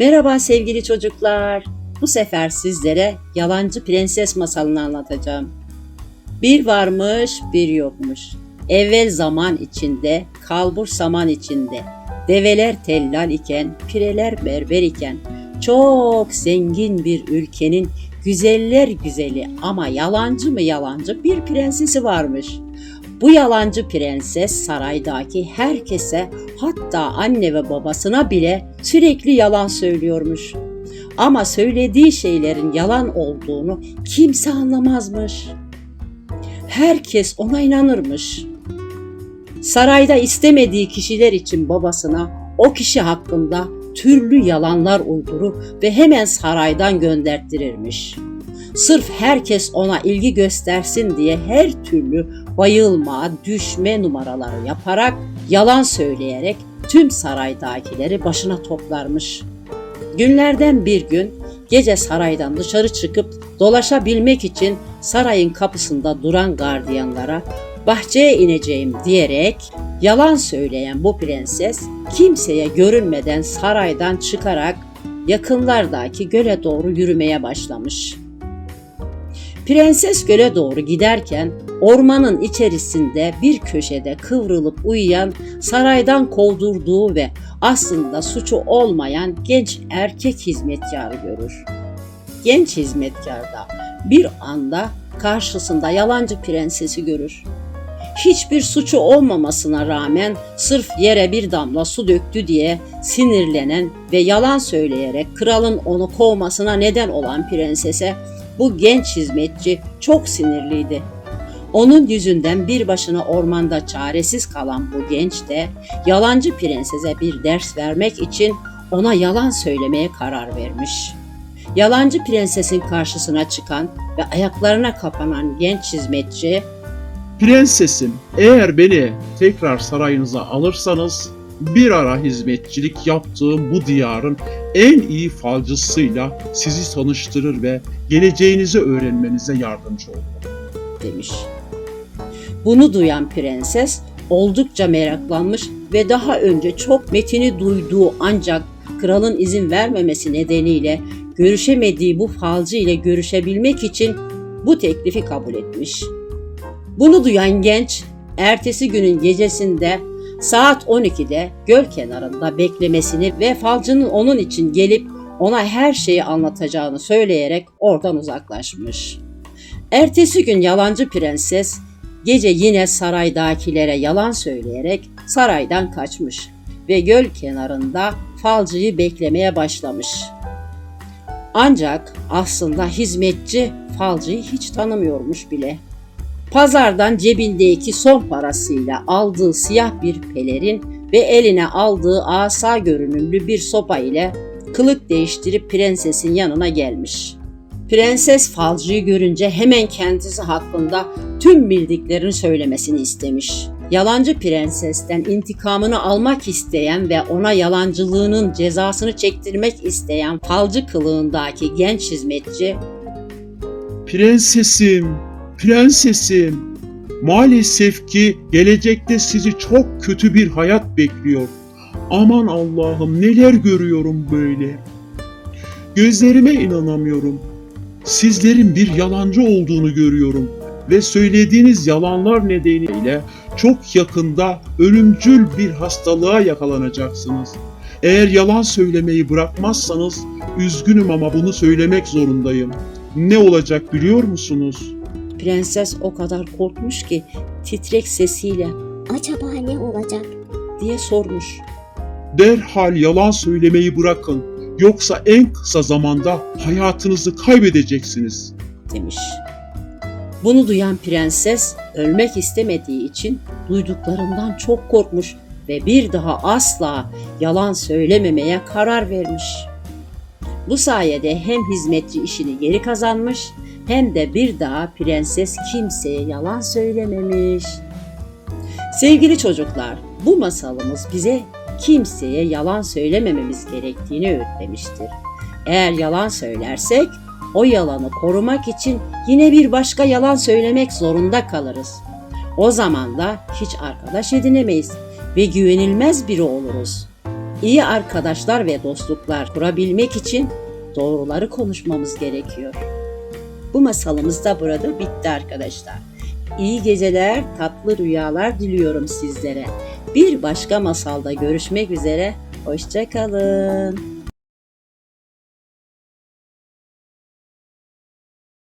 Merhaba sevgili çocuklar. Bu sefer sizlere yalancı prenses masalını anlatacağım. Bir varmış, bir yokmuş. Evvel zaman içinde, kalbur saman içinde. Develer tellal iken, pireler berber iken. Çok zengin bir ülkenin güzeller güzeli ama yalancı mı yalancı bir prensesi varmış. Bu yalancı prenses saraydaki herkese hatta anne ve babasına bile sürekli yalan söylüyormuş. Ama söylediği şeylerin yalan olduğunu kimse anlamazmış. Herkes ona inanırmış. Sarayda istemediği kişiler için babasına o kişi hakkında türlü yalanlar uydurur ve hemen saraydan gönderttirirmiş. Sırf herkes ona ilgi göstersin diye her türlü bayılma, düşme numaraları yaparak, yalan söyleyerek tüm saraydakileri başına toplarmış. Günlerden bir gün gece saraydan dışarı çıkıp dolaşabilmek için sarayın kapısında duran gardiyanlara bahçeye ineceğim diyerek yalan söyleyen bu prenses kimseye görünmeden saraydan çıkarak yakınlardaki göle doğru yürümeye başlamış. Prenses göle doğru giderken ormanın içerisinde bir köşede kıvrılıp uyuyan saraydan kovdurduğu ve aslında suçu olmayan genç erkek hizmetkarı görür. Genç hizmetkar da bir anda karşısında yalancı prensesi görür. Hiçbir suçu olmamasına rağmen sırf yere bir damla su döktü diye sinirlenen ve yalan söyleyerek kralın onu kovmasına neden olan prensese bu genç hizmetçi çok sinirliydi. Onun yüzünden bir başına ormanda çaresiz kalan bu genç de yalancı prensese bir ders vermek için ona yalan söylemeye karar vermiş. Yalancı prensesin karşısına çıkan ve ayaklarına kapanan genç hizmetçi Prensesim, eğer beni tekrar sarayınıza alırsanız bir ara hizmetçilik yaptığım bu diyarın en iyi falcısıyla sizi tanıştırır ve geleceğinizi öğrenmenize yardımcı olurum. demiş. Bunu duyan prenses oldukça meraklanmış ve daha önce çok metini duyduğu ancak kralın izin vermemesi nedeniyle görüşemediği bu falcı ile görüşebilmek için bu teklifi kabul etmiş. Bunu duyan genç ertesi günün gecesinde saat 12'de göl kenarında beklemesini ve falcının onun için gelip ona her şeyi anlatacağını söyleyerek oradan uzaklaşmış. Ertesi gün yalancı prenses gece yine saraydakilere yalan söyleyerek saraydan kaçmış ve göl kenarında falcıyı beklemeye başlamış. Ancak aslında hizmetçi falcıyı hiç tanımıyormuş bile. Pazardan cebindeki son parasıyla aldığı siyah bir pelerin ve eline aldığı asa görünümlü bir sopa ile kılık değiştirip prensesin yanına gelmiş. Prenses falcıyı görünce hemen kendisi hakkında tüm bildiklerini söylemesini istemiş. Yalancı prensesten intikamını almak isteyen ve ona yalancılığının cezasını çektirmek isteyen falcı kılığındaki genç hizmetçi Prensesim, prensesim, maalesef ki gelecekte sizi çok kötü bir hayat bekliyor. Aman Allah'ım neler görüyorum böyle. Gözlerime inanamıyorum. Sizlerin bir yalancı olduğunu görüyorum ve söylediğiniz yalanlar nedeniyle çok yakında ölümcül bir hastalığa yakalanacaksınız. Eğer yalan söylemeyi bırakmazsanız üzgünüm ama bunu söylemek zorundayım. Ne olacak biliyor musunuz? Prenses o kadar korkmuş ki titrek sesiyle Acaba ne olacak? diye sormuş. Derhal yalan söylemeyi bırakın. Yoksa en kısa zamanda hayatınızı kaybedeceksiniz. demiş. Bunu duyan prenses ölmek istemediği için duyduklarından çok korkmuş ve bir daha asla yalan söylememeye karar vermiş. Bu sayede hem hizmetçi işini geri kazanmış hem de bir daha prenses kimseye yalan söylememiş. Sevgili çocuklar, bu masalımız bize kimseye yalan söylemememiz gerektiğini öğütlemiştir. Eğer yalan söylersek o yalanı korumak için yine bir başka yalan söylemek zorunda kalırız. O zaman da hiç arkadaş edinemeyiz ve güvenilmez biri oluruz. İyi arkadaşlar ve dostluklar kurabilmek için doğruları konuşmamız gerekiyor. Bu masalımız da burada bitti arkadaşlar. İyi geceler, tatlı rüyalar diliyorum sizlere. Bir başka masalda görüşmek üzere. Hoşçakalın.